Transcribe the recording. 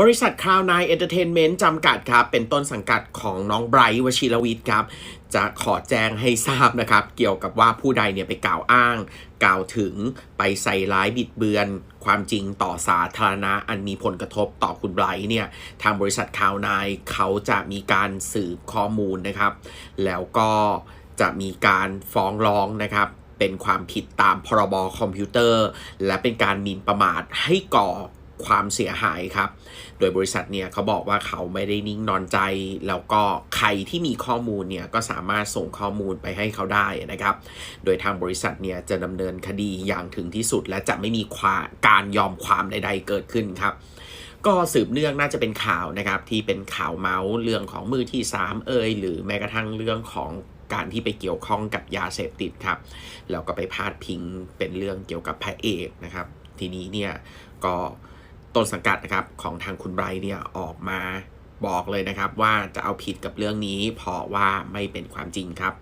บริษัทคราวไนเอนเตอร์เทนเมนต์จำกัดครับ เป็นต้นสังกัดของน้องไบรท์วชิรวิทย์ครับ จะขอแจ้งให้ทราบนะครับ เกี่ยวกับว่าผู้ใดเนี่ยไปกล่าวอ้าง กล่าวถึงไปใส่ร้ายบิดเบือน ความจริงต่อสาธารณะอันมีผลกระทบต่อคุณไบรท์เนี่ย ทางบริษัทคาวนายเขาจะมีการสืบข้อมูลนะครับ แล้วก็จะมีการฟ้องร้องนะครับเป็นความผิดตามพรบคอมพิวเตอร์ และเป็นการหมิ่นประมาทให้ก่อ ความเสียหายครับ โดยบริษัทเนี่ยเขาบอกว่าเขาไม่ได้นิ่งนอนใจ แล้วก็ใครที่มีข้อมูลเนี่ยก็สามารถส่งข้อมูลไปให้เขาได้นะครับ โดยทางบริษัทเนี่ยจะดำเนินคดีอย่างถึงที่สุด และจะไม่มีความการยอมความใด ๆ เกิดขึ้นครับก็สืบเนื่องน่าจะเป็นข่าวนะครับ ที่เป็นข่าวเมาส์เรื่องของมือที่ 3 เอ่ยหรือแม้กระทั่งเรื่องของการที่ไปเกี่ยวข้องกับยาเสพติดครับแล้วก็ไปพาดพิงเป็นเรื่องเกี่ยวกับพระเอกนะครับ ทีนี้เนี่ยก็ ต้นสังกัดนะครับของทางคุณไบรท์เนี่ยออกมาบอกเลยนะครับว่าจะเอาผิดกับเรื่องนี้เพราะว่าไม่เป็นความจริงครับ